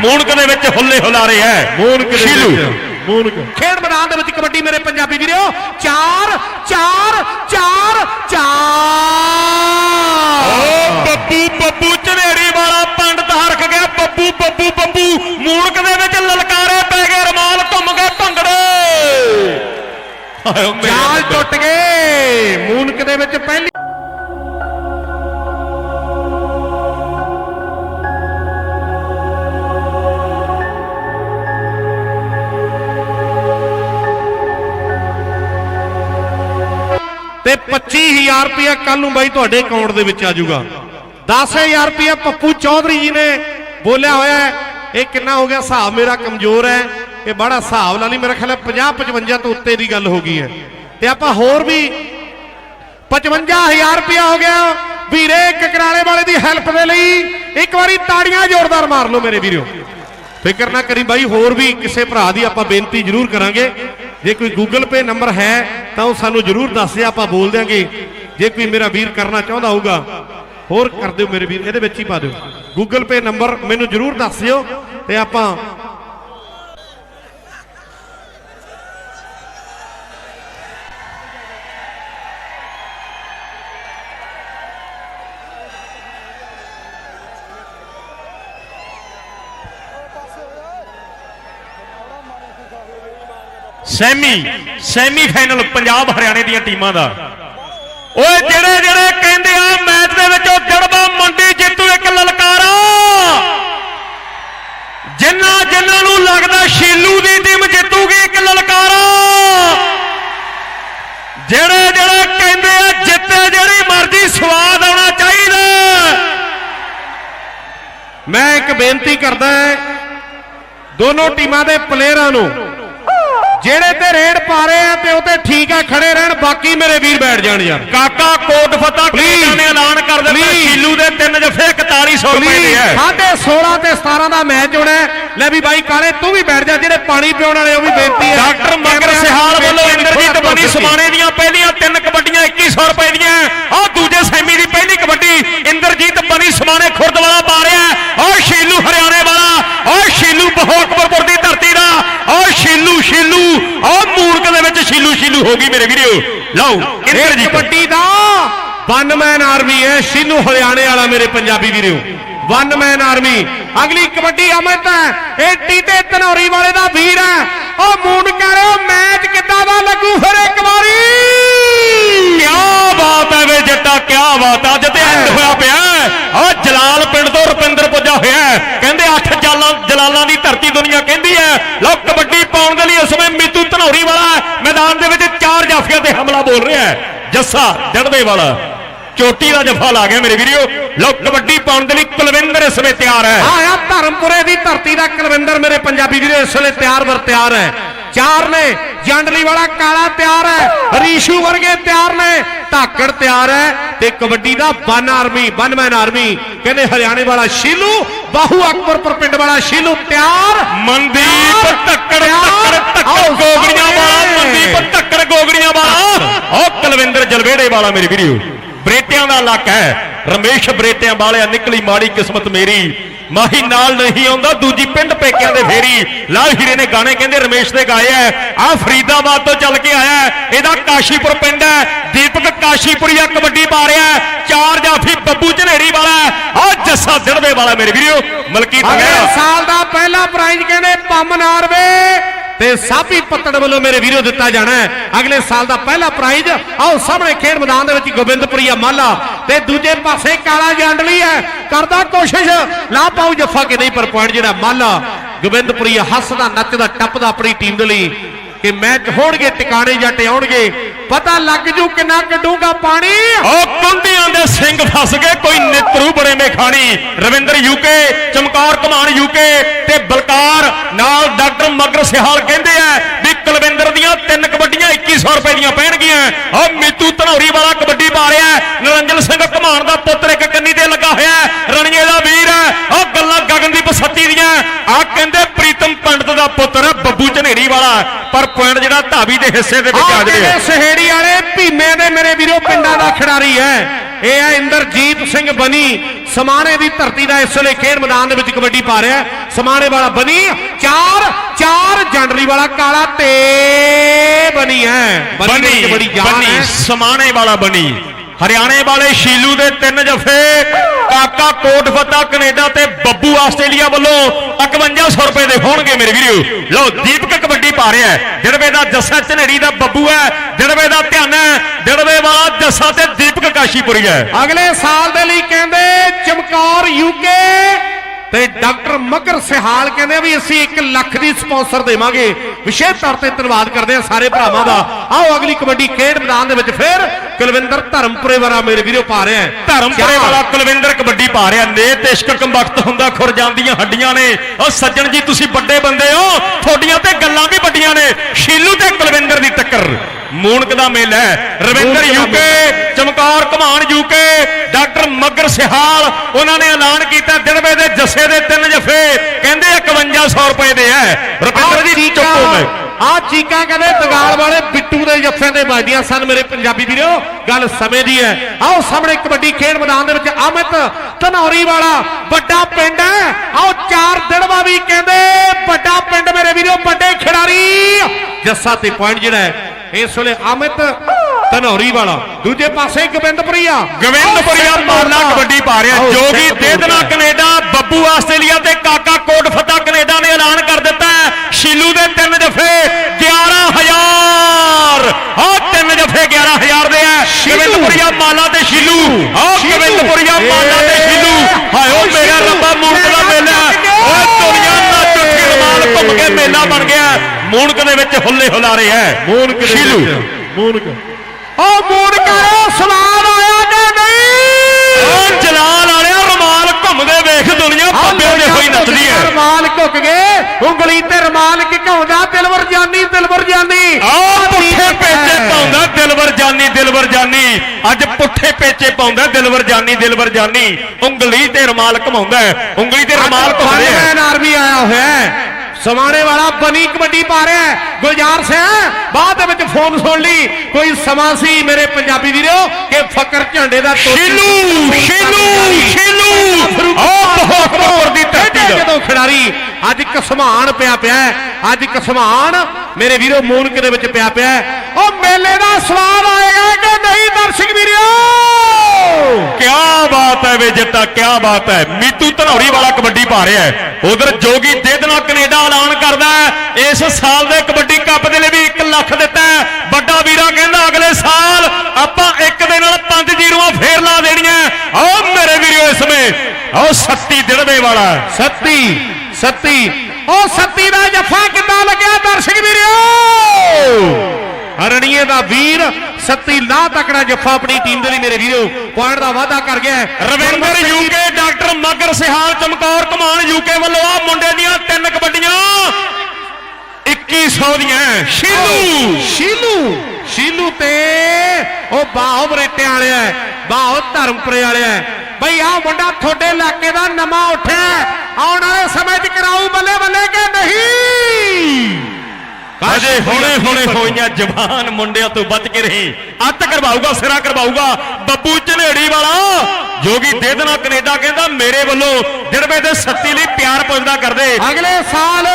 ਮੂਨਕ ਦੇ ਵਿੱਚ ਹੁੱਲੇ ਹੁਲਾਰੇ ਹੈ। ਮੂਨਕ ਦੇ ਵਿੱਚ ਮੂਨਕ। ਖੇਡ ਮੈਦਾਨ ਦੇ ਵਿੱਚ ਕਬੱਡੀ ਮੇਰੇ ਪੰਜਾਬੀ ਵੀਰੋ ਚਾਰ ਚਾਰ ਚਾਰ ਚਾਰ। ਓ ਬੱਬੂ ਬੱਬੂ ਝਨੇੜੀ ਵਾਲਾ ਪੰਡਤ ਹਰਕ ਗਿਆ। ਬੱਬੂ ਬੱਬੂ ਬੱਬੂ ਮੂਨਕ ਦੇ ਵਿੱਚ ਲਲਕਾਰੇ ਪੈ ਗਏ ਰਮਾਲ ਘੁੰਮ ਗਏ ਭੰਗੜੇ। ਜਾਲ। ਟੁੱਟ ਗਏ। ਮੂਨਕ ਦੇ ਵਿੱਚ ਪਹਿਲੀ ਤੇ 25000 ਰੁਪਇਆ ਕੱਲ ਨੂੰ ਬਾਈ ਤੁਹਾਡੇ ਅਕਾਊਂਟ ਦੇ ਵਿੱਚ ਆ ਜਾਊਗਾ। 10000 ਰੁਪਇਆ ਪੱਪੂ ਚੌਧਰੀ ਜੀ ਨੇ ਬੋਲਿਆ ਹੋਇਆ ਇਹ ਕਿੰਨਾ ਹੋ ਗਿਆ? ਹਿਸਾਬ ਮੇਰਾ ਕਮਜ਼ੋਰ ਹੈ। ਇਹ ਬੜਾ ਹਿਸਾਬ ਨਾਲ ਨਹੀਂ, ਮੇਰਾ ਖਿਆਲ ਹੈ 50 55 ਤੋਂ ਉੱਤੇ ਦੀ ਗੱਲ ਹੋ ਗਈ ਹੈ। ਤੇ ਆਪਾਂ ਹੋਰ ਵੀ 55000 ਰੁਪਇਆ ਹੋ ਗਿਆ। ਵੀਰੇ ਕਕਰਾਲੇ ਵਾਲੇ ਦੀ ਹੈਲਪ ਦੇ ਲਈ ਇੱਕ ਵਾਰੀ ਤਾੜੀਆਂ ਜ਼ੋਰਦਾਰ ਮਾਰ ਲਓ ਮੇਰੇ ਵੀਰੋ। ਫਿਕਰ ਨਾ ਕਰੀ ਬਾਈ, ਹੋਰ ਵੀ ਕਿਸੇ ਭਰਾ ਦੀ ਆਪਾਂ ਬੇਨਤੀ ਜ਼ਰੂਰ ਕਰਾਂਗੇ। ਜੇ ਕੋਈ ਗੂਗਲ ਪੇ ਨੰਬਰ ਹੈ, ਤਾਂ ਉਹ ਸਾਨੂੰ ਜ਼ਰੂਰ ਦੱਸ ਦਿਓ ਆਪਾਂ ਬੋਲ ਦਿਆਂਗੇ। ਜੇ ਕੋਈ ਮੇਰਾ ਵੀਰ ਕਰਨਾ ਚਾਹੁੰਦਾ ਹੋਊਗਾ, ਹੋਰ ਕਰ ਦਿਓ ਮੇਰੇ ਵੀਰ, ਇਹਦੇ ਵਿੱਚ ਹੀ ਪਾ ਦਿਓ। ਗੂਗਲ ਪੇ ਨੰਬਰ ਮੈਨੂੰ ਜ਼ਰੂਰ ਦੱਸ ਦਿਓ ਤੇ ਆਪਾਂ ਸੈਮੀ ਸੈਮੀ ਫਾਈਨਲ ਪੰਜਾਬ ਹਰਿਆਣੇ ਦੀਆਂ ਟੀਮਾਂ ਦਾ। ਓਏ ਜਿਹੜੇ ਜਿਹੜੇ ਕਹਿੰਦੇ ਆ ਮੈਚ ਦੇ ਵਿੱਚ ਉਹ ਜੜਬਾ ਮੰਡੀ ਜਿੱਤੂ ਇੱਕ ਲਲਕਾਰਾ। ਜਿੰਨਾ, ਜਿੰਨਾਂ ਨੂੰ ਲੱਗਦਾ ਸ਼ੀਲੂ ਦੀ ਟੀਮ ਜਿੱਤੂਗੀ ਇੱਕ ਲਲਕਾਰਾ। ਜਿਹੜੇ ਜਿਹੜੇ ਕਹਿੰਦੇ ਆ ਜਿੱਤੇ ਜਿਹੜੀ ਮਰਜ਼ੀ ਸਵਾਦ ਆਉਣਾ ਚਾਹੀਦਾ। ਮੈਂ ਇੱਕ ਬੇਨਤੀ ਕਰਦਾ ਹਾਂ, ਦੋਨੋਂ ਟੀਮਾਂ ਦੇ ਪਲੇਅਰਾਂ ਨੂੰ ਜਿਹੜੇ ਤੇ ਰੇਡ ਪਾ ਰਹੇ ਆ ਤੇ ਉਹ ਤੇ ਠੀਕ ਆ ਖੜੇ ਰਹਿਣ ਬਾਕੀ ਮੇਰੇ ਵੀਰ ਬੈਠ ਜਾਣ ਯਾਰ। ਕਾਕਾ ਕੋਟ ਫਤਿਹ ਕੈਨੇਡਾ ਨੇ ਐਲਾਨ ਕਰ ਦਿੱਤਾ. ਸ਼ੀਲੂ ਦੇ ਤਿੰਨ ਜਫੇ 4100 ਰੁਪਏ ਦੇ ਹੈ ਸਾਢੇ 16 ਤੇ 17 ਦਾ ਮੈਚ ਹੋਣਾ। ਲੈ ਵੀ ਬਾਈ ਕਾਲੇ ਤੂੰ ਵੀ ਬੈਠ ਜਾ ਜਿਹੜੇ ਪਾਣੀ ਪਿਉਣ ਵਾਲੇ ਉਹ ਵੀ ਬੇਨਤੀ ਹੈ। ਡਾਕਟਰ ਮਗਰ ਸਿਹਾਲ ਵੱਲੋਂ ਇੰਦਰਜੀਤ ਬਣੀ ਸਮਾਣੇ ਦੀਆਂ ਪਹਿਲੀਆਂ ਤਿੰਨ ਕਬੱਡੀਆਂ 2100 ਰੁਪਏ ਦੀਆਂ। ਆਹ ਦੂਜੇ ਸੈਮੀ ਦੀ ਪਹਿਲੀ ਕਬੱਡੀ ਇੰਦਰਜੀਤ ਬਣੀ ਸਮਾਣੇ ਖੁਰਦਵਾਲਾ ਪਾ ਰਿਹਾ ਆਹ ਸ਼ੀਲੂ ਹਰਿਆਣੇ ਵਾਲਾ ਆਹ ਸ਼ੀਲੂ ਬਹੋਕਪੁਰ ਦੀ ਸ਼ੀਲੂ ਸ਼ੀਲੂ ਆਹ ਮੂਨਕ ਦੇ ਵਿੱਚ ਸ਼ੀਲੂ ਸ਼ੀਲੂ ਹੋ ਗਈ ਮੇਰੇ ਵੀਡੀਓ ਲਓ ਇਹ ਇੰਦਰਜੀਤ ਕਬੱਡੀ ਦਾ ਵਨ ਮੈਨ ਆਰਮੀ ਹੈ ਸ਼ੀਨੂ ਹਰਿਆਣੇ ਵਾਲਾ ਮੇਰੇ ਪੰਜਾਬੀ ਵੀਰੋ। ਵਨ ਮੈਨ ਆਰਮੀ ਅਗਲੀ ਕਬੱਡੀ ਅਮਿਤ ਹੈ ਇਹ ਟੀਟੇ ਧਨੌਰੀ ਵਾਲੇ ਦਾ ਵੀਰ ਹੈ। ਉਹ ਮੂਨ ਕਰਿਓ ਮੈਚ ਕਿੱਦਾਂ ਦਾ ਲੱਗੂ ਫਿਰ ਇੱਕ ਵਾਰੀ? ਕਿਆ ਬਾਤ ਹੈ ਵੇ ਜੱਟਾ ਕਿਆ ਬਾਤ ਹੈ। ਅੱਜ ਤੇ ਐਂਡ ਹੋਇਆ ਪਿਆ ਆ ਜਲਾਲ ਪਿੰਡ ਤੋਂ ਰੁਪਿੰਦਰ ਪੁੱਜਾ ਹੋਇਆ ਹੈ। ਕਹਿੰਦੇ ਅੱਠ ਜਾਲਾਂ ਜਲਾਲਾਂ ਦੀ ਧਰਤੀ ਦੁਨੀਆ ਕਹਿੰਦੀ ਹੈ ਲਓ ਕਬੱਡੀ ਪਾਉਣ ਦੇ ਲਈ ਇਸ ਸਮੇਂ ਮੀਤੂ ਧਨੌਰੀ ਵਾਲਾ ਮੈਦਾਨ ਦੇ ਵਿੱਚ ਚਾਰ ਜਾਫੀਆਂ ਤੇ ਹਮਲਾ ਬੋਲ ਰਿਹਾ ਹੈ। ਜੱਸਾ ਡੜਵੇ ਵਾਲਾ ਚੋਟੀ ਦਾ ਜਫਾ ਲਾ ਗਿਆ ਮੇਰੇ ਵੀਰੋ ਲਓ ਕਬੱਡੀ ਪਾਉਣ ਦੇ ਲਈ ਕੁਲਵਿੰਦਰ ਇਸ ਵੇਲੇ ਤਿਆਰ ਹੈ। ਆਇਆ ਧਰਮਪੁਰੇ ਦੀ ਧਰਤੀ ਦਾ ਕੁਲਵਿੰਦਰ ਮੇਰੇ ਪੰਜਾਬੀ ਵੀਰੋ ਇਸ ਵੇਲੇ ਤਿਆਰ ਵਰ ਤਿਆਰ ਹੈ। ਚਾਰ ਨੇ ਜੰਡਲੀ ਵਾਲਾ ਕਾਲਾ ਤਿਆਰ ਹੈ। ਰੀਸ਼ੂ ਵਰਗੇ ਤਿਆਰ ਨੇ। ਧਾਕੜ ਤਿਆਰ ਹੈ ਤੇ ਕਬੱਡੀ ਦਾ one army one man army. ਕਹਿੰਦੇ ਹਰਿਆਣੇ ਵਾਲਾ ਸ਼ੀਲੂ ਬਾਹੂ ਅਕਬਰਪੁਰ ਪਿੰਡ ਵਾਲਾ ਸ਼ੀਲੂ ਤਿਆਰ। ਮਨਦੀਪ ਧੱਕੜ। ਧੱਕੜ ਧੱਕੜ ਗੋਗੜੀਆਂ ਵਾਲਾ। ਮਨਦੀਪ ਧੱਕੜ ਗੋਗੜੀਆਂ ਵਾਲਾ। ਉਹ ਕੁਲਵਿੰਦਰ ਜਲਵੇੜੇ ਵਾਲਾ ਮੇਰੇ ਵੀਡੀਓ ਬਰੇਟਿਆਂ ਦਾ ਇਲਾਕਾ ਹੈ। ਰਮੇਸ਼ ਬਰੇਟਿਆਂ ਵਾਲਿਆ ਨਿਕਲੀ ਮਾੜੀ ਕਿਸਮਤ ਮੇਰੀ। ਮਾਹੀ ਨਾਲ ਨਹੀਂ ਆਉਂਦਾ ਦੂਜੀ ਪਿੰਡ ਪੇਕਿਆਂ ਦੇ ਫੇਰੀ। ਲਾਲ ਹੀਰੇ ਨੇ ਗਾਣੇ ਕਹਿੰਦੇ ਰਮੇਸ਼ ਦੇ ਗਾਏ ਐ। ਆ ਫਰੀਦਾਬਾਦ ਤੋਂ ਚੱਲ ਕੇ ਆਇਆ। ਇਹਦਾ ਕਾਸ਼ੀਪੁਰ ਪਿੰਡ ਹੈ ਦੀਪਕ ਕਾਸ਼ੀਪੁਰੀਆ ਕਬੱਡੀ ਪਾ ਰਿਹਾ। ਚਾਰ ਜਾਫੀ ਬੱਬੂ ਝਨੇੜੀ ਵਾਲਾ ਆ ਜੱਸਾ ਦਿੜਵੇ ਵਾਲਾ ਮੇਰੇ ਵੀਡੀਓ ਮਲਕੀਤ ਅਗਲੇ ਗਿਆ ਸਾਲ ਦਾ ਪਹਿਲਾ ਪ੍ਰਾਈਜ਼ ਕਹਿੰਦੇ ਪੰਮ ਨਾਰਵੇ। ਤੇ ਸਾਬੀ ਪੱਤੜ ਵੱਲੋਂ ਮੇਰੇ ਵੀਰੋ ਦਿੱਤਾ ਜਾਣਾ ਹੈ। ਅਗਲੇ ਸਾਲ ਦਾ ਪਹਿਲਾ ਪ੍ਰਾਈਜ਼ ਆਓ ਸਾਹਮਣੇ ਖੇਡ ਮੈਦਾਨ ਦੇ ਵਿੱਚ ਗੋਬਿੰਦਪੁਰੀਆ ਮਾਲਾ ਤੇ ਦੂਜੇ ਪਾਸੇ ਕਾਲਾ ਜੰਡਲੀ ਹੈ। ਕਰਦਾ ਕੋਸ਼ਿਸ਼ ਲਾ ਪਾਉ ਜੱਫਾ ਕਿ ਨਹੀਂ ਪਰ ਪੁਆਇੰਟ ਜਿਹੜਾ ਮਾਲਾ, ਗੋਬਿੰਦਪੁਰੀਆ ਹੱਸਦਾ, ਨੱਚਦਾ, ਟੱਪਦਾ ਆਪਣੀ ਟੀਮ ਦੇ ਲਈ ਕਿ ਮੈਚ ਹੋਣਗੇ, ਟਿਕਾਣੇ ਜੱਟ ਆਉਣਗੇ। ਪਤਾ ਲੱਗ ਜੂ ਕਿੰਨਾ ਕੱਢੂਗਾ ਪਾਣੀ। ਉਹ ਕੰਧਿਆਂ ਦੇ ਸਿੰਘ ਫਸ ਗਏ, ਕੋਈ ਨਿਤਰੂ ਬੜੇ ਮੇਖਾਣੀ। ਰਵਿੰਦਰ ਯੂਕੇ ਚਮਕੌਰ ਕਮਾਨ ਯੂਕੇ ਤੇ ਡਾਕਟਰ ਸਿਹਾਲ ਕਹਿੰਦੇ ਆ ਵੀ ਕੁਲਵਿੰਦਰ ਦੀਆਂ ਤਿੰਨ ਕਬੱਡੀਆਂ 2100 ਰੁਪਏ ਦੀਆਂ ਪੈਣਗੀਆਂ। ਉਹ ਮੀਤੂ ਧਨੌਰੀ ਵਾਲਾ ਕਬੱਡੀ ਪਾ ਰਿਹਾ। ਨਿਰੰਜਨ ਸਿੰਘ ਕਮਾਨ ਦਾ ਪੁੱਤਰ ਇੱਕ ਕੰਨੀ ਤੇ ਲੱਗਾ ਹੋਇਆ। ਰਣੀਏ ਦਾ ਵੀਰ ਉਹ ਗੱਲਾਂ ਗਗਨਦੀਪ ਸੱਤੀ ਦੀਆਂ। ਆ ਕਹਿੰਦੇ ਪ੍ਰੀਤਮ ਪੰਡਤ ਦਾ ਪੁੱਤਰ ਬੱਬੂ ਝਨੇੜੀ ਵਾਲਾ। ਪਰ ਪੁਆਇੰਟ ਜਿਹੜਾ ਧਾਬੀ ਦੇ ਹਿੱਸੇ ਦੇ ਵਿੱਚ ਆ ਜਿਹੜੇ ਸਹੇੜੀ ਵਾਲੇ ਭੀਮੇ ਦੇ ਮੇਰੇ ਵੀਰੋ ਪਿੰਡਾਂ ਦਾ ਖਿਡਾਰੀ ਹੈ। ਇਹ ਹੈ ਇੰਦਰਜੀਤ ਸਿੰਘ ਬਨੀ। ਸਮਾਣੇ ਦੀ ਧਰਤੀ ਦਾ ਇਸ ਵੇਲੇ ਖੇਡ ਮੈਦਾਨ ਦੇ ਵਿੱਚ ਕਬੱਡੀ ਪਾ ਰਿਹਾ। ਸਮਾਣੇ ਵਾਲਾ ਬਣੀ ਚਾਰ ਚਾਰ ਜੰਡਰੀ ਵਾਲਾ ਕਾਲਾ ਤੇ ਬਣੀ ਹੈ ਬਣੀ ਬੜੀ ਜਾਨ ਹੈ ਸਮਾਣੇ ਵਾਲਾ ਬਣੀ। ਹਰਿਆਣੇ ਵਾਲੇ ਸ਼ੀਲੂ ਦੇ ਤਿੰਨ ਜਫੇ ਕਾਕਾ ਕੋਟ ਫਤਾ ਕੈਨੇਡਾ ਤੇ ਬੱਬੂ ਆਸਟ੍ਰੇਲੀਆ ਵੱਲੋਂ 5100 ਰੁਪਏ ਦੇ ਹੋਣਗੇ ਮੇਰੇ ਵੀਰੋ। ਲਓ ਦੀਪਕ ਕਬੱਡੀ ਪਾ ਰਿਹਾ ਜੜਵੇ ਦਾ ਜੱਸਾ ਝਨੇੜੀ ਦਾ ਬੱਬੂ ਹੈ ਜੜਵੇ ਦਾ ਧਿਆਨ ਹੈ ਜੜਵੇ ਵਾਲਾ ਜੱਸਾ ਤੇ ਦੀਪਕ ਕਾਸ਼ੀਪੁਰੀ ਹੈ ਅਗਲੇ ਸਾਲ ਦੇ ਲਈ ਕਹਿੰਦੇ ਚਮਕੌਰ ਯੂਕੇ ਤੇ ਡਾਕਟਰ ਮਕਰ ਸਿਹਾਲ ਕਹਿੰਦੇ ਵੀ ਅਸੀਂ 1 ਲੱਖ ਦੀ ਸਪਾਂਸਰ ਦੇਵਾਂਗੇ। ਵਿਸ਼ੇਸ਼ ਤੌਰ ਤੇ ਧੰਨਵਾਦ ਕਰਦੇ ਹਾਂ ਸਾਰੇ ਭਰਾਵਾਂ ਦਾ। ਆਓ ਅਗਲੀ ਕਬੱਡੀ ਖੇਡ ਮੈਦਾਨ ਦੇ ਵਿੱਚ ਫਿਰ ਕੁਲਵਿੰਦਰ ਧਰਮਪੁਰੇ ਵਾਲਾ ਮੇਰੇ ਵੀਰੋ ਪਾ ਰਿਹਾ ਹੈ। ਧਰਮਪੁਰੇ। ਵਾਲਾ ਕੁਲਵਿੰਦਰ ਕਬੱਡੀ ਪਾ ਰਿਹਾ। ਨੇ ਤੇ ਇਸ਼ਕ ਕੰਬਖਤ ਹੁੰਦਾ ਖੁਰ ਜਾਂਦੀਆਂ ਹੱਡੀਆਂ ਨੇ। ਉਹ ਸੱਜਣ ਜੀ ਤੁਸੀਂ ਵੱਡੇ ਬੰਦੇ ਹੋ। ਤੁਹਾਡੀਆਂ ਤੇ ਗੱਲਾਂ ਵੀ ਵੱਡੀਆਂ ਨੇ। ਸ਼ੀਲੂ ਤੇ ਕੁਲਵਿੰਦਰ ਦੀ ਟੱਕਰ। ਮੂਨਕ ਦਾ ਮੇਲਾ ਹੈ। Ravinder UK Chamkaur Ghuman UK doctor Magar Sihal ਉਹਨਾਂ ਨੇ ਐਲਾਨ ਕੀਤਾ ਦਿਨਵੇ ਦੇ ਜੱਸੇ ਦੇ ਤਿੰਨ ਜਫੇ। ਕਹਿੰਦੇ 5100 ਰੁਪਏ ਦੇ ਹੈ। ਰਵਿੰਦਰ ਜੀ ਚੁੱਪੋ ਮੈਂ ਆ ਚੀਕਾਂ ਕਹਿੰਦੇ ਦਗਾਲ ਵਾਲੇ ਬਿੱਟੂ ਦੇ ਜੱਫਿਆਂ ਦੇ ਵੱਜਦੀਆਂ ਸਨ ਮੇਰੇ ਪੰਜਾਬੀ ਵੀਰੋ। ਗੱਲ ਸਮੇਂ ਦੀ ਹੈ। ਆਓ ਸਾਹਮਣੇ ਕਬੱਡੀ ਖੇਡ ਮੈਦਾਨ ਦੇ ਵਿੱਚ ਅਮਿਤ ਧਨੌਰੀ ਵਾਲਾ ਵੱਡਾ ਪਿੰਡ ਹੈ। ਆਓ ਚਾਰ ਦਿਨਵਾ ਵੀ ਕਹਿੰਦੇ ਵੱਡਾ ਪਿੰਡ ਮੇਰੇ ਵੀਰੋ, ਵੱਡੇ ਖਿਡਾਰੀ। ਜੱਸਾ ਤੇ ਪੁਆਇੰਟ ਜਿਹੜਾ ਹੈ। ਇਸ ਵੇਲੇ ਅਮਿਤ ਧਨੌਰੀ ਵਾਲਾ। ਦੂਜੇ ਪਾਸੇ ਗੋਬਿੰਦਪੁਰੀਆ। ਗੋਬਿੰਦਪੁਰੀਆ ਮਾਲਾ ਕਬੱਡੀ ਪਾ ਰਿਹਾ। ਜੋਗੀ ਦੇਦਨਾ ਕੈਨੇਡਾ ਬੱਬੂ ਆਸਟ੍ਰੇਲੀਆ ਤੇ ਕਾਕਾ ਕੋਟ ਫਤਾ ਕੈਨੇਡਾ ਨੇ ਐਲਾਨ ਕਰ ਦਿੱਤਾ ਹੈ। ਸ਼ੀਲੂ ਦੇ ਤਿੰਨ ਜਫੇ 11000 ਆਹ ਤਿੰਨ ਜਫੇ 11000 ਦੇ ਹੈ। ਸ਼ੀਲੂ। ਗੋਬਿੰਦਪੁਰੀਆ ਮਾਲਾ ਤੇ ਸ਼ੀਲੂ। ਆਹ ਸ਼ੀਲੂ। ਗੋਬਿੰਦਪੁਰੀਆ ਮਾਲਾ ਤੇ ਸ਼ੀਲੂ। ਹਾਇਓ ਮੇਰਾ ਰੱਬਾ ਮੂਨਕ ਦਾ ਮੇਲਾ ਓਏ ਦੁਨੀਆ ਦਾ ਚੁੱਠੀ ਰਮਾਲ ਘੁੰਮ ਕੇ ਮੇਲਾ ਬਣ ਗਿਆ ਮੂਨਕ ਦੇ ਵਿੱਚ ਹੁੱਲੇ ਹੁਲਾਰੇ ਹੈ। ਮੂਨਕ ਦੇ ਵਿੱਚ ਮੂਨਕ। ਓ ਮੂਨਕ ਸਵਾਦ ਆਇਆ ਕਿ ਨਹੀਂ? ਓ ਜਲਾਲ ਵਾਲਿਆ ਰਮਾਲ ਘੁੰਮਦੇ ਵੇਖ ਦੁਨੀਆ ਪੱਬਿਆਂ ਦੇ ਹੋਈ ਨੱਚਦੀ ਹੈ ਰਮਾਲ ਘੁੱਕ ਗਏ ਉਂਗਲੀ ਤੇ ਰਮਾਲ ਘਿਕਾਉਂਦਾ ਦਿਲਵਰ ਜਾਨੀ ਦਿਲਵਰ ਜਾਨੀ। ਆ ਪੁੱਠੇ ਪੇਚੇ ਪਾਉਂਦਾ ਦਿਲਵਰ ਜਾਨੀ ਦਿਲਵਰ ਜਾਨੀ। ਅੱਜ ਪੁੱਠੇ ਪੇਚੇ ਪਾਉਂਦਾ ਦਿਲਵਰ ਜਾਨੀ ਦਿਲਵਰ ਜਾਨੀ। ਉਂਗਲੀ ਤੇ ਰਮਾਲ ਘਮਾਉਂਦਾ। ਉਂਗਲੀ ਤੇ ਰਮਾਲ ਘੁੰਮਦੇ ਫਨਮੈਨ ਆਰਮੀ ਆਇਆ ਹੋਇਆ ਸਮਾਣੇ ਵਾਲਾ ਬਣੀ ਕਬੱਡੀ ਪਾ ਰਿਹਾ ਹੈ। ਗੁਲਜ਼ਾਰ ਸਿੰਘ ਬਾਅਦ ਦੇ ਵਿੱਚ ਫੋਨ ਸੁਣ ਲਈ। ਕੋਈ ਸਮਾਂ ਸੀ ਮੇਰੇ ਪੰਜਾਬੀ ਵੀਰੋ ਕਿ ਫਕਰ ਝੰਡੇ ਦਾ ਸ਼ੀਲੂ ਸ਼ੀਲੂ ਸ਼ੀਲੂ ਬਹੁਤ ਦੀ ਧਰਤੀ ਜਦੋਂ ਖਿਡਾਰੀ ਅੱਜ ਕਸਮਾਨ ਪਿਆ ਪਿਆ। ਅੱਜ ਕਸਮਾਨ ਮੇਰੇ ਵੀਰੋ ਮੂਨਕ ਦੇ ਵਿੱਚ ਪਿਆ ਪਿਆ। ਉਹ ਮੇਲੇ ਦਾ ਸਵਾਦ ਆਏਗਾ ਕਿ ਨਹੀਂ ਦਰਸ਼ਕ ਵੀਰੋ? ਕਿਆ ਬਾਤ ਹੈ ਵੇ ਜੱਟਾ ਕਿਆ ਬਾਤ ਹੈ। ਮੀਤੂ ਵਾਲਾ ਕਬੱਡੀ ਪਾ ਰਿਹਾ ਹੈ। ਉਧਰ ਜੋਗੀ ਦੇਦਨਾ ਕੈਨੇਡਾ ਐਲਾਨ ਕਰਦਾ ਹੈ। ਇਸ ਸਾਲ ਦੇ ਕਬੱਡੀ ਕੱਪ ਦੇ ਲਈ ਵੀ 1 ਲੱਖ ਦਿੱਤਾ ਵੱਡਾ ਵੀਰਾ ਕਹਿੰਦਾ ਅਗਲੇ ਸਾਲ ਆਪਾਂ ਇੱਕ ਦੇ ਨਾਲ ਪੰਜ ਜੀਰੋਆਂ ਫੇਰ ਲਾ ਦੇਣੀਆਂ ਆਓ ਮੇਰੇ ਵੀਰੋ ਇਸ ਸਮੇਂ। ਆਓ ਸੱਤੀ ਦਿੜਵੇ ਵਾਲਾ। ਸੱਤੀ ਸੱਤੀ। ਉਹ ਸੱਤੀ ਦਾ ਜੱਫਾ ਕਿੱਦਾਂ ਲੱਗਿਆ ਦਰਸ਼ਕ ਵੀਰੋ? ਹਰਣੀਏ ਦਾ ਵੀਰ ਸੱਤੀ ਲਾ ਤਕੜਾ ਜੱਫਾ ਆਪਣੀ ਟੀਮ ਦੇ ਲਈ ਮੇਰੇ ਵੀਰੋ। ਪੁਆਇੰਟ ਦਾ ਵਾਅਦਾ ਕਰ ਗਿਆ। ਰਵਿੰਦਰ ਯੂਕੇ ਡਾਕਟਰ ਮਗਰ ਸਿਹਾਲ ਚਮਕੌਰ ਕਮਾਨ ਯੂਕੇ ਵੱਲੋਂ ਆ ਮੁੰਡੇ ਦੀਆਂ ਤਿੰਨ ਕਬੱਡੀਆਂ। 2100 ਦੀਆਂ ਸ਼ੀਲੂ। ਸ਼ੀਲੂ। ਸ਼ੀਲੂ ਤੇ ਉਹ ਬਾਹੋ ਬਰੇਟੇ ਵਾਲਿਆ ਹੈ, ਬਾਹੋ ਧਰਮਪੁਰੇ ਵਾਲਿਆ। ਬਈ ਆ ਮੁੰਡਾ ਤੁਹਾਡੇ ਇਲਾਕੇ ਦਾ ਨਵਾਂ ਉੱਠਿਆ। ਆਉਣ ਵਾਲੇ ਸਮੇਂ 'ਚ ਕਰਾਊ ਬੱਲੇ ਬੱਲੇ ਕਿ ਨਹੀਂ? ਅਜੇ ਹੁਣੇ ਹੁਣੇ ਹੋਈਆਂ ਜਵਾਨ ਮੁੰਡਿਆਂ ਤੋਂ ਬਚ ਕੇ ਰਹੀ। ਅੱਤ ਕਰਵਾਊਗਾ ਸਿਰਾ ਕਰਵਾਊਗਾ। ਬੱਬੂ ਝਨੇੜੀ ਵਾਲਾ ਜੋਗੀ ਦੇ ਦੇਣਾ ਕੈਨੇਡਾ ਕਹਿੰਦਾ ਮੇਰੇ ਵੱਲੋਂ ਜੜਵੇ ਦੇ ਸੱਤੀ ਲਈ ਪਿਆਰ ਪੁੱਜਦਾ ਕਰਦੇ। ਅਗਲੇ ਸਾਲ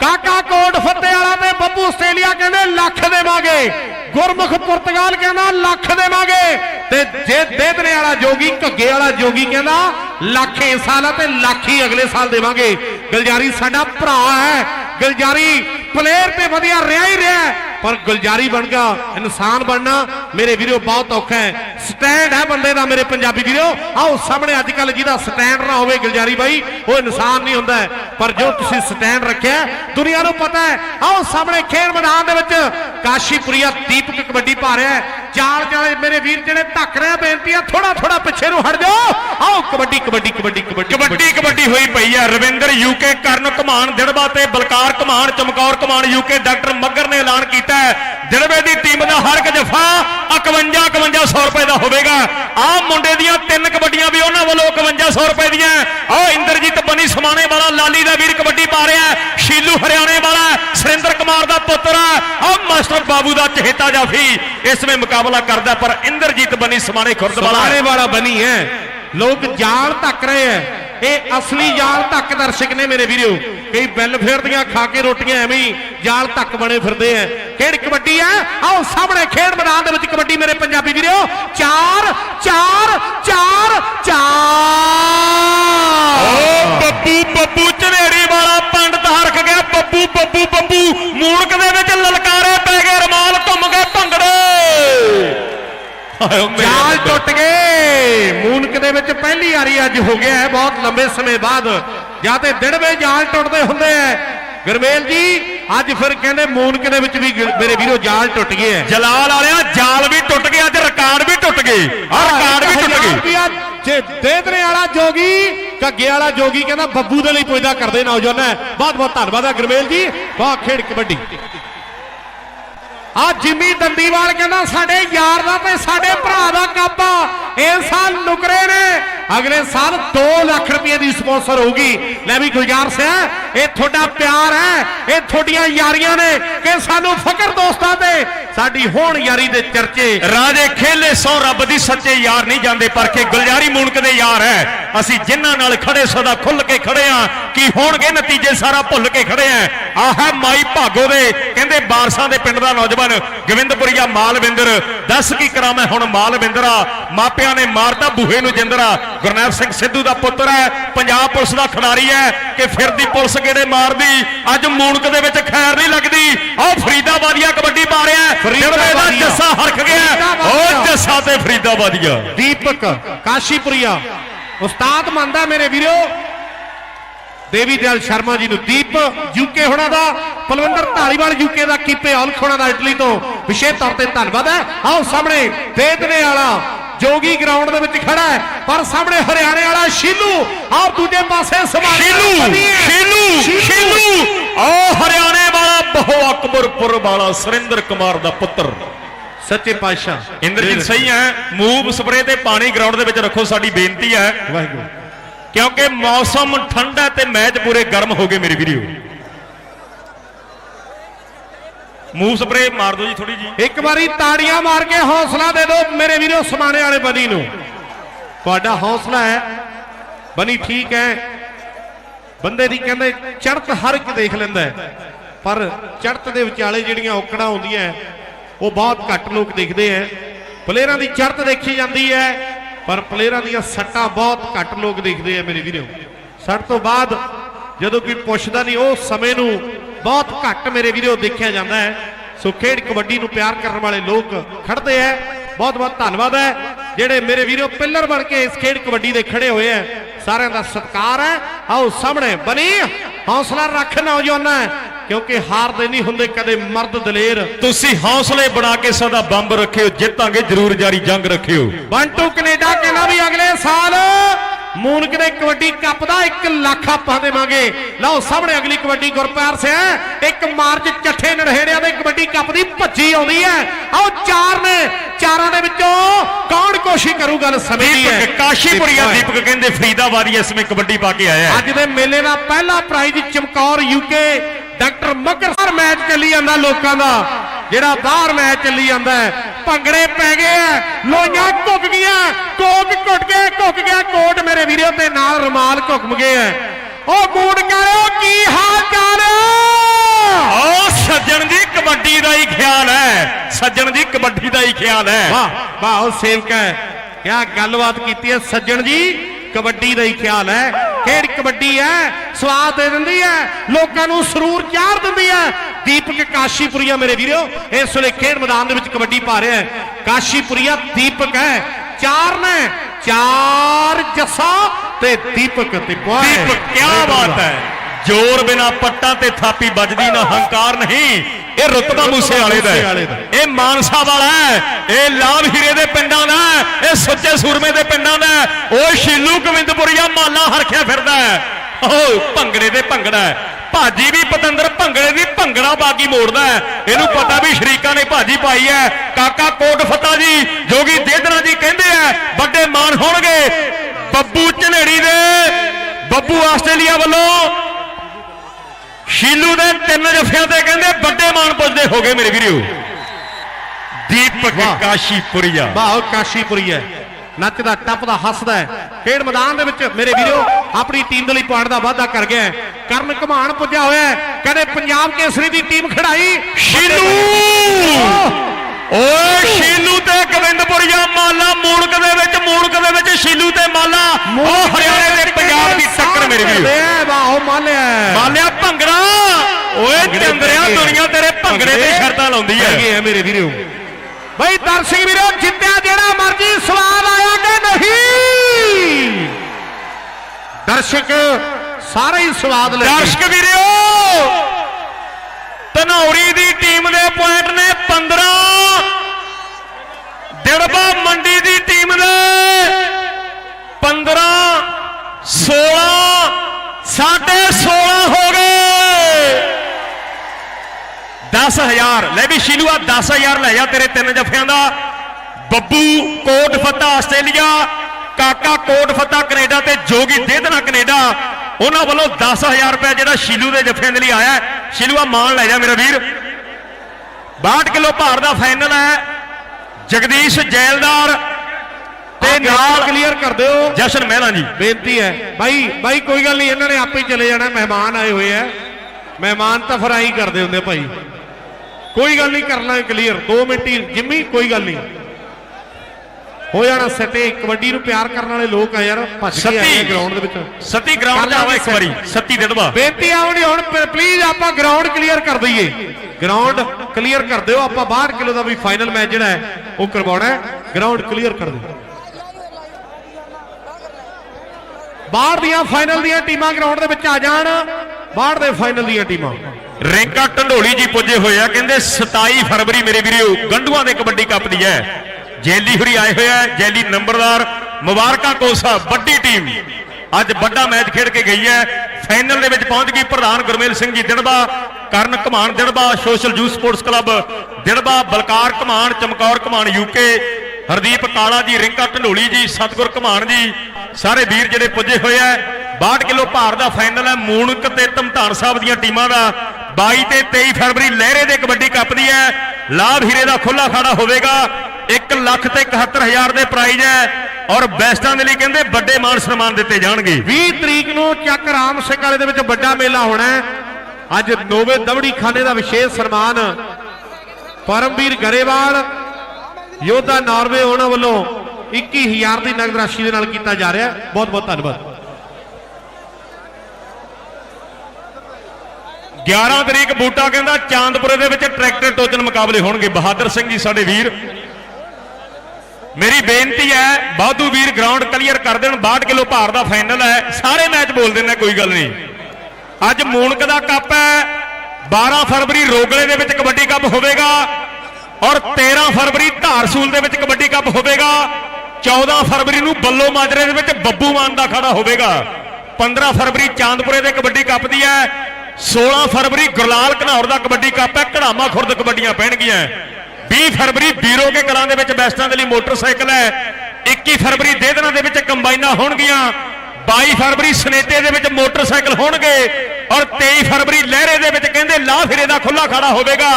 ਕਾਕਾ ਕੋਟ ਫੱਤੇ ਵਾਲਾ ਤੇ ਬੱਬੂ ਆਸਟ੍ਰੇਲੀਆ ਕਹਿੰਦੇ ਲੱਖ ਦੇਵਾਂਗੇ। ਗੁਰਮੁਖ ਪੁਰਤਗਾਲ ਕਹਿੰਦਾ ਲੱਖ ਦੇਵਾਂਗੇ। ਤੇ ਜੇ ਦੇਦਨੇ ਵਾਲਾ ਜੋਗੀ ਘੱਗੇ ਵਾਲਾ ਜੋਗੀ ਕਹਿੰਦਾ ਲੱਖ ਇਸ ਸਾਲ ਤੇ ਲੱਖ ਹੀ ਅਗਲੇ ਸਾਲ ਦੇਵਾਂਗੇ। ਗਲਜਾਰੀ ਸਾਡਾ ਭਰਾ ਹੈ। ਗਲਜਾਰੀ ਪਲੇਅਰ ਤੇ ਵਧੀਆ ਰਿਹਾ ਹੀ ਰਿਹਾ ਪਰ ਗੁਲਜਾਰੀ ਬਣ ਗਿਆ ਇਨਸਾਨ ਬਣਨਾ ਮੇਰੇ ਵੀਰੋ ਬਹੁਤ ਔਖਾ ਹੈ। ਸਟੈਂਡ ਹੈ ਬੰਦੇ ਦਾ ਮੇਰੇ ਪੰਜਾਬੀ ਵੀਰੋ। ਆਓ ਸਾਹਮਣੇ ਅੱਜ ਕੱਲ ਜਿਹਦਾ ਸਟੈਂਡ ਨਾ ਹੋਵੇ ਗੁਲਜਾਰੀ ਬਾਈ ਉਹ ਇਨਸਾਨ ਨਹੀਂ ਹੁੰਦਾ ਪਰ ਜੋ ਤੁਸੀਂ ਸਟੈਂਡ ਰੱਖਿਆ ਹੈ, ਦੁਨੀਆ ਨੂੰ ਪਤਾ ਹੈ। ਆਓ ਸਾਹਮਣੇ ਖੇਡ ਮੈਦਾਨ ਦੇ ਵਿੱਚ ਕਾਸ਼ੀਪੁਰੀਆ ਦੀਪਕ ਕਬੱਡੀ ਪਾ ਰਿਹਾ ਹੈ। ਚਾਲ ਚਾਲੇ ਮੇਰੇ ਵੀਰ ਜਿਹੜੇ ਧੱਕ ਰਿਹਾ ਬੇਨਤੀ ਆ ਥੋੜਾ ਥੋੜਾ ਪਿੱਛੇ ਨੂੰ ਹਟ ਜਾਓ। ਆਓ ਕਬੱਡੀ ਕਬੱਡੀ ਕਬੱਡੀ ਕਬੱਡੀ ਕਬੱਡੀ ਕਬੱਡੀ। ਹੋਈ ਪਈ ਹੈ ਰਵਿੰਦਰ ਯੂਕੇ ਕਰਨ ਕਮਾਨ ਦਿੜਬਾ ਤੇ ਬਲਕਾਰ ਕਮਾਨ ਚਮਕੌਰ ਕਮਾਨ ਯੂਕੇ ਡਾਕਟਰ ਮੱਗਰ ਨੇ ਐਲਾਨ ਕੀਤਾ ਦਿੜਬੇ ਦੀ ਟੀਮ ਦਾ ਹਰ ਇੱਕ ਜਫਾ 51 5100 ਰੁਪਏ ਦਾ ਹੋਵੇਗਾ। ਆਹ ਮੁੰਡੇ ਦੀਆਂ ਤਿੰਨ ਕਬੱਡੀਆਂ ਵੀ ਉਹਨਾਂ ਵੱਲੋਂ 5100 ਰੁਪਏ ਦੀਆਂ। ਆਹ ਇੰਦਰਜੀਤ ਬਨੀ ਸਮਾਣੇ ਵਾਲਾ ਲਾਲੀ ਦਾ ਵੀਰ ਕਬੱਡੀ ਪਾ ਰਿਹਾ ਸ਼ੀਲੂ ਹਰਿਆਣੇ ਵਾਲਾ ਸੁਰਿੰਦਰ ਕੁਮਾਰ ਦਾ ਪੁੱਤਰ ਹੈ। ਆਹ ਮਾਸਟਰ ਬਾਬੂ ਦਾ ਚਹੇਤਾ ਜਾਫੀ ਇਸ ਵਿੱਚ ਮੁਕਾਬਲਾ ਕਰਦਾ ਪਰ ਇੰਦਰਜੀਤ ਬਨੀ ਸਮਾਣੇ ਖੁਰਦ ਵਾਲਾ ਸਮਾਣੇ ਵਾਲਾ ਬਣੀ ਹੈ। ਲੋਕ ਜਾਲ ਧੱਕ ਰਹੇ ਐ ਇਹ ਅਸਲੀ ਜਾਲ ਧੱਕ ਦਰਸ਼ਕ ਨੇ ਮੇਰੇ ਵੀਰੋ। ਕਈ ਬੈਲ ਫੇਰਦੀਆਂ ਖਾ ਕੇ ਰੋਟੀਆਂ ਐਵੇਂ ਹੀ ਜਾਲ ਧੱਕ ਬਣੇ ਫਿਰਦੇ ਐ ਖੇਡ ਕਬੱਡੀ ਐ ਆਓ ਸਾਹਮਣੇ ਖੇਡ ਮੈਦਾਨ ਦੇ ਵਿੱਚ ਕਬੱਡੀ ਮੇਰੇ ਪੰਜਾਬੀ ਵੀਰੋ। ਚਾਰ ਚਾਰ ਚਾਰ ਚਾਰ। ਓ ਬੱਬੂ ਬੱਬੂ ਝਨੇੜੀ ਵਾਲਾ ਪੰਡਤ ਹਰਖ ਗਿਆ ਬੱਬੂ ਬੱਬੂ ਮੂਣਕ ਦੇ ਵਿੱਚ ਲਲਕਾਰੇ ਪੈ ਗਏ ਰਮਾਲ ਘੁੰਮ ਗਏ ਭੰਗੜੇ। ਜਾਲ। ਟੁੱਟ ਗਏ। ਮੂਨਕ ਦੇ ਵਿੱਚ ਪਹਿਲੀ ਵਾਰੀ ਅੱਜ ਹੋ ਗਿਆ ਹੈ ਬਹੁਤ ਲੰਬੇ ਸਮੇਂ ਬਾਅਦ। ਜਾਂ ਤੇ ਦਿੜਵੇ ਜਾਲ ਟੁੱਟਦੇ ਹੁੰਦੇ ਐ। ਗਰਮੇਲ ਜੀ ਅੱਜ ਫਿਰ ਕਹਿੰਦੇ ਮੂਨਕ ਦੇ ਵਿੱਚ ਵੀ ਮੇਰੇ ਵੀਰੋ ਜਾਲ ਟੁੱਟ ਗਏ ਐ। ਜਲਾਲ ਵਾਲਿਆ ਜਾਲ ਵੀ ਟੁੱਟ ਗਿਆ ਅੱਜ ਰਿਕਾਰਡ ਵੀ ਟੁੱਟ ਗਏ ਆ ਰਿਕਾਰਡ ਵੀ ਟੁੱਟ ਗਏ ਜੇ ਦੇਦਰੇ ਵਾਲਾ ਜੋਗੀ ਘੱਗੇ ਵਾਲਾ ਜੋਗੀ ਕਹਿੰਦਾ, ਬੱਬੂ ਦੇ ਲਈ ਪੁੱਜਦਾ ਕਰਦੇ ਨੌਜਵਾਨ ਬਹੁਤ ਬਹੁਤ ਧੰਨਵਾਦ ਹੈ ਗੁਰਮੇਲ ਜੀ। ਬਹੁਤ ਖੇਡ ਕਬੱਡੀ। ਆ ਜਿਮੀ ਦੰਦੀਵਾਲ ਕਹਿੰਦਾ, ਸਾਡੇ ਯਾਰ ਦਾ ਤੇ ਸਾਡੇ ਭਰਾ ਦਾ ਕਾਪਾ ਇਹ ਸਾਲ ਨੁਕਰੇ ਨੇ। ਅਗਲੇ ਸਾਲ 2 ਲੱਖ ਰੁਪਏ ਦੀ ਸਪਾਂਸਰ ਹੋਊਗੀ। ਲੈ ਵੀ ਗੁਲਜ਼ਾਰ ਸਿਆ ਇਹ ਤੁਹਾਡਾ ਪਿਆਰ ਹੈ। ਇਹ ਤੁਹਾਡੀਆਂ ਯਾਰੀਆਂ ਨੇ ਕਿ ਸਾਨੂੰ ਫਕਰ ਦੋਸਤਾਂ ਤੇ। ਸਾਡੀ ਹੋਣ ਯਾਰੀ ਦੇ ਚਰਚੇ। ਰਾਜੇ ਖੇਲੇ ਸੋ ਰੱਬ ਦੀ ਸੱਚੇ ਯਾਰ ਨਹੀਂ ਜਾਂਦੇ, ਪਰ ਕਿ ਗੁਲਜਾਰੀ ਮੂਣਕ ਦੇ ਯਾਰ ਹੈ। ਅਸੀਂ ਜਿਨ੍ਹਾਂ ਨਾਲ ਖੜੇ ਸਦਾ ਖੁੱਲ ਕੇ ਖੜੇ ਆ ਕੀ ਹੋਣਗੇ ਨਤੀਜੇ ਸਾਰਾ ਭੁੱਲ ਕੇ ਖੜੇ ਆ। ਆਹ ਹੈ ਮਾਈ ਭਾਗੋ ਦੇ ਕਹਿੰਦੇ ਬਾਰਸਾਂ ਦੇ ਪਿੰਡ ਦਾ ਨੌਜਵਾਨ ਗੋਬਿੰਦਪੁਰੀਆ ਮਾਲਵਿੰਦਰ ਦੱਸ ਕੀ ਕਰਾਂ ਮੈਂ ਹੁਣ ਮਾਲਵਿੰਦਰਾ ਮਾਪਿਆਂ ਨੇ ਮਾਰਤਾ ਬੂਹੇ ਨੂੰ ਜਿੰਦਰਾ। ਗੁਰਨੈਬ ਸਿੰਘ ਸਿੱਧੂ ਦਾ ਪੁੱਤਰ ਹੈ ਪੰਜਾਬ ਪੁਲਿਸ ਦਾ ਖਿਡਾਰੀ ਹੈ ਕਿ ਫਿਰਦੀ ਪੁਲਿਸ ਕਿਹੜੇ ਮਾਰਦੀ? ਅੱਜ ਮੂਣਕ ਦੇ ਵਿੱਚ ਖੈਰ ਨਹੀਂ ਲੱਗਦੀ। ਆਹ ਫਰੀਦਾਬਾਦੀਆ ਕਬੱਡੀ ਪਾ ਰਿਹਾ। ਫਰੀਦਾਬਾਦੀਆ। ਦਾ ਜੱਸਾ ਹਰਖ ਗਿਆ। ਉਹ ਜੱਸਾ ਤੇ ਫਰੀਦਾਬਾਦੀਆ। ਦੀਪਕ ਕਾਸ਼ੀਪੁਰੀਆ। ਉਸਤਾਦ ਮੰਨਦਾ ਮੇਰੇ ਵੀਰੋ ਦੇਵੀ ਦਿਆਲ ਸ਼ਰਮਾ ਜੀ ਨੂੰ ਦੀਪ ਯੂਕੇ ਹੋਣਾ ਦਾ ਪਲਵਿੰਦਰ ਢਾਲੀਵਾਲ ਯੂਕੇ ਦਾ ਕੀਪੇ ਔਲਖ ਹੋਣਾ ਦਾ ਇਟਲੀ ਤੋਂ ਵਿਸ਼ੇਸ਼ ਤੌਰ ਤੇ ਧੰਨਵਾਦ ਹੈ। ਆਓ ਸਾਹਮਣੇ ਦੇਦਨੇ ਵਾਲਾ ਜੋਗੀ ਗਰਾਊਂਡ ਦੇ ਵਿੱਚ ਖੜਾ ਹੈ ਪਰ ਸਾਹਮਣੇ ਹਰਿਆਣੇ ਵਾਲਾ ਸ਼ੀਲੂ ਔਰ ਦੂਜੇ ਪਾਸੇ ਸਮਾਨ ਸ਼ੀਲੂ ਸ਼ੀਲੂ ਸ਼ੀਲੂ। ਉਹ ਹਰਿਆਣੇ ਵਾਲਾ ਬਹੁ ਅਕਬਰਪੁਰ ਵਾਲਾ ਸੁਰਿੰਦਰ ਕੁਮਾਰ ਦਾ ਪੁੱਤਰ। ਸੱਚੇ ਪਾਤਸ਼ਾਹ। ਇੰਦਰਜੀਤ ਸਹੀ ਹੈ। ਮੂਵ ਸਪਰੇ ਤੇ ਪਾਣੀ ਗਰਾਊਂਡ ਦੇ ਵਿੱਚ ਰੱਖੋ ਸਾਡੀ ਬੇਨਤੀ ਹੈ। ਵਾਹਿਗੁਰੂ। ਕਿਉਂਕਿ ਮੌਸਮ ਠੰਡਾ ਤੇ ਮੈਚ ਪੂਰੇ ਗਰਮ ਹੋ ਗਏ ਮੇਰੀ ਵੀਡੀਓ ਮੂਵ ਸਪਰੇ ਮਾਰ ਦਿਓ ਜੀ ਥੋੜੀ ਜੀ ਇੱਕ ਵਾਰੀ ਤਾੜੀਆਂ ਮਾਰ ਕੇ ਹੌਸਲਾ ਦੇ ਦਿਓ ਮੇਰੇ ਵੀਰੋ ਸਮਾਣੇ ਵਾਲੇ ਬਣੀ ਨੂੰ। ਤੁਹਾਡਾ ਹੌਸਲਾ ਹੈ ਬਣੀ ਠੀਕ ਹੈ। ਬੰਦੇ ਦੀ ਕਹਿੰਦੇ ਚੜਤ ਹਰ ਇੱਕ ਦੇਖ ਲੈਂਦਾ ਪਰ ਚੜਤ ਦੇ ਵਿਚਾਲੇ ਜਿਹੜੀਆਂ ਔਕੜਾਂ ਆਉਂਦੀਆਂ ਉਹ ਬਹੁਤ ਘੱਟ ਲੋਕ ਦੇਖਦੇ ਹੈ ਪਲੇਅਰਾਂ ਦੀ ਚੜਤ ਦੇਖੀ ਜਾਂਦੀ ਹੈ ਪਰ ਪਲੇਅਰਾਂ ਦੀਆਂ ਸੱਟਾਂ ਬਹੁਤ ਘੱਟ ਲੋਕ ਦੇਖਦੇ ਆ ਮੇਰੇ ਵੀਰੋ। ਸੱਟ ਤੋਂ ਬਾਅਦ ਜਦੋਂ ਕੋਈ ਪੁੱਛਦਾ ਨਹੀਂ, ਉਹ ਸਮੇਂ ਨੂੰ ਬਹੁਤ ਘੱਟ ਮੇਰੇ ਵੀਰੋ ਦੇਖਿਆ ਜਾਂਦਾ ਹੈ ਸੋ ਖੇਡ ਕਬੱਡੀ ਨੂੰ ਪਿਆਰ ਕਰਨ ਵਾਲੇ ਲੋਕ ਖੜਦੇ ਐ। ਬਹੁਤ ਬਹੁਤ ਧੰਨਵਾਦ ਹੈ ਜਿਹੜੇ ਮੇਰੇ ਵੀਰੋ ਪਿੱਲਰ ਬਣ ਕੇ ਇਸ ਖੇਡ ਕਬੱਡੀ ਦੇ ਖੜੇ ਹੋਏ ਐ। ਸਾਰਿਆਂ ਦਾ ਸਤਿਕਾਰ ਹੈ ਆਓ ਸਾਹਮਣੇ ਬਣੀ ਹੌਸਲਾ ਰੱਖ ਨੌਜਵਾਨਾਂ। ਕਿਉਂਕਿ ਹਾਰਦੇ ਨਹੀਂ ਹੁੰਦੇ ਕਦੇ ਮਰਦ ਦਲੇਰ। ਤੁਸੀਂ ਹੌਸਲੇ ਬਣਾ ਕੇ ਸਦਾ ਬੰਬ ਰੱਖਿਓ ਜਿੱਤਾਂਗੇ ਜ਼ਰੂਰ ਜਾਰੀ ਜੰਗ ਰੱਖਿਓ। ਬੰਟੂ ਕੈਨੇਡਾ ਕਹਿੰਦਾ ਵੀ ਅਗਲੇ ਸਾਲ ਮੂਨਕ ਦੇ ਕਬੱਡੀ ਕੱਪ ਦਾ 1 ਲੱਖ ਆਪਾਂ ਦੇਵਾਂਗੇ। ਲਓ ਸਾਹਮਣੇ ਅਗਲੀ ਕਬੱਡੀ ਗੁਰਪਿਆਰ ਸਿੰਘ ਇੱਕ ਮਾਰਚ ਚੱਠੇ ਨੜਹੇੜਿਆਂ ਦੇ ਕਬੱਡੀ ਕੱਪ ਦੀ ਭੱਜੀ ਆਉਂਦੀ ਹੈ। ਆਓ ਚਾਰ ਨੇ ਚਾਰਾਂ ਦੇ ਵਿੱਚੋਂ ਕੌਣ ਕੋਸ਼ਿਸ਼ ਕਰੂ ਗੱਲ ਸਮੇਂ ਦੀ ਹੈ ਕਾਸ਼ੀਪੁਰੀਆ ਦੀਪਕ ਕਹਿੰਦੇ ਫਰੀਦਾਬਾਦੀ ਇਸ ਵਿੱਚ ਕਬੱਡੀ ਪਾ ਕੇ ਆਇਆ ਅੱਜ ਦੇ ਮੇਲੇ ਦਾ ਪਹਿਲਾ prize Chamkaur UK doctor Magar sir match ਚੱਲੀ ਜਾਂਦਾ ਲੋਕਾਂ ਦਾ ਜਿਹੜਾ ਬਾਹਰ ਮੈਚ ਚੱਲੀ ਜਾਂਦਾ ਭੰਗੜੇ ਪੈ ਗਏ ਆ ਲੋਈਆਂ ਘੁੱਕ ਗਈਆਂ ਕੋਕ ਘੁੱਟ ਗਿਆ ਘੁੱਕ ਗਿਆ ਕੋਟ ਮੇਰੇ ਵੀਰੋ ਤੇ ਨਾਲ ਰੁਮਾਲ ਘੁੱਮ ਗਏ ਆ ਉਹ ਗੂੜ ਕਰਿਓ ਕੀ ਹਾਲ ਚਾਲ ਓ ਸੱਜਣ ਦੀ ਕਬੱਡੀ ਦਾ ਹੀ ਖਿਆਲ ਹੈ। ਸੱਜਣ ਦੀ ਕਬੱਡੀ ਦਾ ਹੀ ਖਿਆਲ ਹੈ। ਵਾਹ ਵਾਹ ਉਹ ਸੇਵਕ ਹੈ। ਕਿਆ ਗੱਲਬਾਤ ਕੀਤੀ ਹੈ ਸੱਜਣ ਜੀ ਕਬੱਡੀ ਦਾ ਹੀ ਖਿਆਲ ਹੈ। ਖੇਡ ਕਬੱਡੀ ਹੈ ਸਵਾਦ ਦੇ ਦਿੰਦੀ ਹੈ ਲੋਕਾਂ ਨੂੰ ਸਰੂਰ ਚਾਰ ਦਿੰਦੀ ਹੈ ਦੀਪਕ ਕਾਸ਼ੀਪੁਰੀਆ ਮੇਰੇ ਵੀਰੋ ਇਸ ਵੇਲੇ ਖੇਡ ਮੈਦਾਨ ਦੇ ਵਿੱਚ ਕਬੱਡੀ ਪਾ ਰਿਹਾ ਹੈ। ਕਾਸ਼ੀਪੁਰੀਆ ਦੀਪਕ ਹੈ ਚਾਰ ਨੇ ਚਾਰ ਜੱਸਾ ਤੇ ਦੀਪਕ ਤੇ ਦੀਪਕ ਕੀ ਬਾਤ ਹੈ। ਜੋਰ ਬਿਨਾ ਪੱਟਾਂ ਤੇ ਥਾਪੀ ਵੱਜਦੀ ਨਾ ਹੰਕਾਰ ਨਹੀਂ। ਇਹ ਰੁਤਬਾ ਮੂਸੇ ਵਾਲੇ ਦਾ। ਇਹ ਮਾਨਸਾ ਵਾਲਾ ਹੈ। ਇਹ ਲਾਭ ਹੀਰੇ ਦੇ ਪਿੰਡਾਂ ਦਾ ਇਹ ਸੁੱਚੇ ਸੂਰਮੇ ਦੇ ਪਿੰਡਾਂ ਦਾ। ਉਹ ਸ਼ੀਲੂ ਗੋਬਿੰਦਪੁਰੀਆ ਮਾਲਾ ਹਰਖਿਆ ਫਿਰਦਾ ਹੈ। ਓ ਭੰਗੜੇ ਦੇ ਭੰਗੜਾ ਹੈ। ਭਾਜੀ ਵੀ ਪਤੰਦਰ ਭੰਗੜੇ ਦੀ ਭੰਗੜਾ ਬਾਗੀ ਮੋੜਦਾ ਹੈ। ਇਹਨੂੰ ਪਤਾ ਵੀ ਸ਼ਰੀਕਾਂ ਨੇ ਭਾਜੀ ਪਾਈ ਹੈ। ਕਾਕਾ ਕੋਟ ਫੱਤਾ ਜੀ ਜੋਗੀ ਦੇਦਰਾ ਜੀ ਕਹਿੰਦੇ ਆ ਵੱਡੇ ਮਾਨ ਹੋਣਗੇ। ਬੱਬੂ ਝਨੇੜੀ ਦੇ ਬੱਬੂ ਆਸਟ੍ਰੇਲੀਆ ਵੱਲੋਂ ਸ਼ੀਲੂ ਦੇ ਤਿੰਨ ਜਫਿਆਂ ਤੇ ਕਹਿੰਦੇ ਵੱਡੇ ਮਾਨ ਪੁੱਜਦੇ ਹੋ ਗਏ ਮੇਰੇ ਵੀਰੋ ਦੀਪਕ। ਕਾਸ਼ੀਪੁਰੀਆ ਵਾਹ ਕਾਸ਼ੀਪੁਰੀਆ ਨੱਚਦਾ ਟੱਪਦਾ ਹੱਸਦਾ ਹੈ। ਖੇਡ ਮੈਦਾਨ ਦੇ ਵਿੱਚ ਮੇਰੇ ਵੀਰੋ ਆਪਣੀ ਟੀਮ ਦੇ ਲਈ ਪੁਆਇੰਟ ਦਾ ਵਾਅਦਾ ਕਰ ਗਿਆ ਹੈ। ਕਰਨ ਘਮਾਣ ਪੁੱਜਾ ਹੋਇਆ ਹੈ। ਕਹਿੰਦੇ ਪੰਜਾਬ ਕੇਸਰੀ ਦੀ ਟੀਮ ਖੜਾਈ ਸ਼ੀਲੂ ਓਏ ਸ਼ੀਲੂ ਤੇ ਗੋਬਿੰਦਪੁਰੀਆ ਮਾਲਾ ਮੂਣਕ ਦੇ ਵਿੱਚ ਮੂਣਕ ਦੇ ਵਿੱਚ ਸ਼ੀਲੂ ਤੇ ਮਾਲਾ ਉਹ ਹਰਿਆਣੇ ਦੇ ਪੰਜਾਬ ਦੀ ਟੱਕਰ ਮੇਰੇ ਵੀਰੋ ਵਾਹ ਮਾਲਿਆ ਮਾਲਿਆ ਭੰਗੜਾ। ਓਏ ਚੰਦਰਿਆ ਦੁਨੀਆ ਤੇਰੇ ਭੰਗੜੇ ਤੇ ਸ਼ਰਤਾਂ ਲਾਉਂਦੀ ਹੈ। ਹੈਗੇ ਆ ਮੇਰੇ ਵੀਰੋ। ਬਈ ਦਰਸ਼ਕ ਵੀਰੋ ਜਿੱਤਿਆ ਜਿਹੜਾ ਮਰਜ਼ੀ ਸਵਾਦ ਆਇਆ ਕਿ ਨਹੀਂ? ਦਰਸ਼ਕ ਸਾਰੇ ਹੀ ਸਵਾਦ ਲੈ ਦਰਸ਼ਕ ਵੀਰੋ ਧਨੌਰੀ ਦੀ ਟੀਮ ਦੇ ਪੁਆਇੰਟ ਨੇ 15 ਦਿੜਬਾ ਮੰਡੀ ਦੀ ਟੀਮ ਦੇ 15 16 ਸਾਢੇ 10000 ਲੈ ਵੀ ਸ਼ੀਲੂਆ 10000 ਲੈ ਜਾ ਤੇਰੇ ਤਿੰਨ ਜਫਿਆਂ ਦਾ। ਬੱਬੂ ਕੋਟ ਫੱਤਾ ਆਸਟ੍ਰੇਲੀਆ। ਕਾਕਾ ਕੋਟ ਫੱਤਾ ਕੈਨੇਡਾ ਤੇ ਜੋਗੀ ਦੇਦਨਾ ਕੈਨੇਡਾ। ਉਹਨਾਂ ਵੱਲੋਂ 10000 ਰੁਪਏ ਜਿਹੜਾ ਸ਼ੀਲੂ ਦੇ ਜਫਿਆਂ ਦੇ ਲਈ ਆਇਆ। ਸ਼ੀਲੂਆ ਮਾਨ ਲੈ ਜਾ ਮੇਰਾ ਵੀਰ। 62 ਕਿਲੋ ਭਾਰ ਦਾ ਫਾਈਨਲ ਹੈ। ਜਗਦੀਸ਼ ਜੈਲਦਾਰ ਤੇ ਨਾਲ ਕਲੀਅਰ ਕਰ ਦਿਓ। ਜਸ਼ਨ ਮਹਿਲਾ ਜੀ। ਬੇਨਤੀ ਹੈ। ਬਾਈ ਬਾਈ ਕੋਈ ਗੱਲ ਨਹੀਂ ਇਹਨਾਂ ਨੇ ਆਪੇ ਚਲੇ ਜਾਣਾ ਮਹਿਮਾਨ ਆਏ ਹੋਏ ਆ ਮਹਿਮਾਨ ਤਾਂ ਫਿਰ ਆਈ ਕਰਦੇ ਹੁੰਦੇ ਭਾਈ। ਕੋਈ ਗੱਲ ਨਹੀਂ ਕਰਨਾ ਕਲੀਅਰ 2 ਮਿੰਟ ਹੀ ਜਿੰਮੀ ਕੋਈ ਗੱਲ ਨਹੀਂ। ਹੋ ਜਾਣਾ ਸੱਟੇ ਕਬੱਡੀ ਨੂੰ ਪਿਆਰ ਕਰਨ ਵਾਲੇ ਲੋਕ ਆ ਯਾਰ ਭੱਜ ਕੇ ਆਏ ਸੱਤੀ ਗਰਾਊਂਡ ਦੇ ਵਿੱਚ। ਸੱਤੀ ਗਰਾਊਂਡ 'ਚ ਆਵਾ ਇੱਕ ਵਾਰੀ ਸੱਤੀ। ਦਿੜਬਾ ਬੇਨਤੀ ਆਉਣੀ ਹੁਣ ਪਲੀਜ਼ ਆਪਾਂ ਗਰਾਊਂਡ ਕਲੀਅਰ ਕਰ ਦਈਏ। ਗਰਾਊਂਡ ਕਲੀਅਰ ਕਰ ਦਿਓ ਆਪਾਂ 62 ਕਿਲੋ ਦਾ ਵੀ ਫਾਈਨਲ ਮੈਚ ਜਿਹੜਾ ਹੈ ਉਹ ਕਰਵਾਉਣਾ ਹੈ। ਗਰਾਊਂਡ ਕਲੀਅਰ ਕਰ ਦਿਓ। ਬਾਹਰ ਦੀਆਂ ਫਾਈਨਲ ਦੀਆਂ ਟੀਮਾਂ ਗਰਾਊਂਡ ਦੇ ਵਿੱਚ ਆ ਜਾਣ ਬਾਹਰ ਦੇ ਫਾਈਨਲ ਦੀਆਂ ਟੀਮਾਂ। ਰੈਂਕਾ ਢੰਡੋਲੀ ਜੀ ਪੁੱਜੇ ਹੋਏ ਆ, ਕਹਿੰਦੇ 27 ਫਰਵਰੀ ਮੇਰੇ ਵੀਰੋ ਗੰਡੂਆਂ ਦੇ ਕਬੱਡੀ ਕੱਪ ਦੀ ਹੈ। ਜੈਲੀ ਹੁਰੀ ਆਏ ਹੋਏ ਆ, ਜੈਲੀ ਨੰਬਰਦਾਰ ਮੁਬਾਰਕਾਂ ਕੋਸਾ, ਵੱਡੀ ਟੀਮ। ਅੱਜ ਵੱਡਾ ਮੈਚ ਖੇਡ ਕੇ ਗਈ ਹੈ। ਫਾਈਨਲ ਦੇ ਵਿੱਚ ਪਹੁੰਚ ਗਈ ਪ੍ਰਧਾਨ Gurmel Singh ji Dirba, Karan Ghuman Dirba, social juice sports club Dirba, Balkar Ghuman Chamkaur Ghuman UK Hardeep Kala ji, Rinka Dhandoli ਜੀ, ਸਤਗੁਰ ਘਮਾਨ ਜੀ, ਸਾਰੇ ਵੀਰ ਜਿਹੜੇ ਪੁੱਜੇ ਹੋਏ ਆ। 62 ਕਿਲੋ ਭਾਰ ਦਾ ਫਾਈਨਲ ਹੈ। ਮੂਣਕ ਤੇ ਧਮਤਾਨ ਸਾਹਿਬ ਦੀਆਂ ਟੀਮਾਂ ਦਾ 22 ਤੇ 23 ਫਰਵਰੀ ਲਹਿਰੇ ਦੇ ਕਬੱਡੀ ਕੱਪ ਦੀ ਹੈ। ਲਾਭ ਹੀਰੇ ਦਾ ਖੁੱਲਾ ਖਾੜਾ ਹੋਵੇਗਾ। 1 ਲੱਖ ਤੇ 71000 ਦੇ ਪ੍ਰਾਈਜ਼ ਹੈ ਔਰ ਬੈਸਟਾਂ ਦੇ ਲਈ ਕਹਿੰਦੇ ਵੱਡੇ ਮਾਨ ਸਨਮਾਨ ਦਿੱਤੇ ਜਾਣਗੇ। 20 ਤਰੀਕ ਨੂੰ ਚੱਕ ਰਾਮ ਸਿੰਘ ਵਾਲੇ ਦੇ ਵਿੱਚ ਵੱਡਾ ਮੇਲਾ ਹੋਣਾ ਹੈ। ਅੱਜ ਨੋਵੇ ਦਵੜੀ ਖਾਨੇ ਦਾ ਵਿਸ਼ੇਸ਼ ਸਨਮਾਨ ਪਰਮਵੀਰ ਗਰੇਵਾਲ, ਯੋਧਾ ਨਾਰਵੇ ਉਹਨਾਂ ਵੱਲੋਂ 21000 ਦੀ ਨਗਦ ਰਾਸ਼ੀ ਦੇ ਨਾਲ ਕੀਤਾ ਜਾ ਰਿਹਾ ਬਹੁਤ ਬਹੁਤ ਧੰਨਵਾਦ। 11 ਤਰੀਕ ਬੂਟਾ ਕਹਿੰਦਾ ਚਾਂਦਪੁਰੇ ਦੇ ਵਿੱਚ ਟਰੈਕਟਰ ਟੋਚਨ ਮੁਕਾਬਲੇ ਹੋਣਗੇ। ਬਹਾਦਰ ਸਿੰਘ ਜੀ ਸਾਡੇ ਵੀਰ। ਮੇਰੀ ਬੇਨਤੀ ਹੈ ਬਾਦੂ ਵੀਰ ਗਰਾਊਂਡ ਕਲੀਅਰ ਕਰ ਦੇਣ 62 ਕਿਲੋ ਭਾਰ ਦਾ ਫਾਈਨਲ ਹੈ। ਸਾਰੇ ਮੈਚ ਬੋਲ ਦਿੰਦੇ, ਕੋਈ ਗੱਲ ਨਹੀਂ। ਅੱਜ ਮੂਨਕ ਦਾ ਕੱਪ ਹੈ 12 ਫਰਵਰੀ ਰੋਗਲੇ ਦੇ ਵਿੱਚ ਕਬੱਡੀ ਕੱਪ ਹੋਵੇਗਾ ਔਰ 13 ਫਰਵਰੀ ਧਾਰਸੂਲ ਦੇ ਵਿੱਚ ਕਬੱਡੀ ਕੱਪ ਹੋਵੇਗਾ। 14 ਫਰਵਰੀ ਨੂੰ ਬੱਲੋ ਮਾਜਰੇ ਦੇ ਵਿੱਚ ਬੱਬੂ ਮਾਨ ਦਾ ਖੜਾ ਹੋਵੇਗਾ। 15 ਫਰਵਰੀ ਚਾਂਦਪੁਰੇ ਦੇ ਕਬੱਡੀ ਕੱਪ ਦੀ ਹੈ 16 ਫਰਵਰੀ ਗੁਰਲਾਲ ਘਨੌਰ ਦਾ ਕਬੱਡੀ ਕੱਪ ਹੈ, ਘੜਾਮਾ ਖੁਰਦ ਕਬੱਡੀਆਂ ਪੈਣਗੀਆਂ। 20 ਫਰਵਰੀ ਬੀਰੋ ਕੇ ਕਲਾਂ ਦੇ ਵਿੱਚ ਬੈਸਟਾਂ ਦੇ ਲਈ ਮੋਟਰਸਾਈਕਲ ਹੈ। 21 ਫਰਵਰੀ ਦੇਦਨਾ ਦੇ ਵਿੱਚ ਕੰਬਾਈਨਾਂ ਹੋਣਗੀਆਂ। 22 ਫਰਵਰੀ ਸਨੇਟੇ ਦੇ ਵਿੱਚ ਮੋਟਰਸਾਈਕਲ ਹੋਣਗੇ। ਔਰ 23 ਫਰਵਰੀ ਲਹਿਰੇ ਦੇ ਵਿੱਚ ਕਹਿੰਦੇ ਲਾਹ ਫਿਰੇ ਦਾ ਖੁੱਲਾ ਖਾੜਾ ਹੋਵੇਗਾ।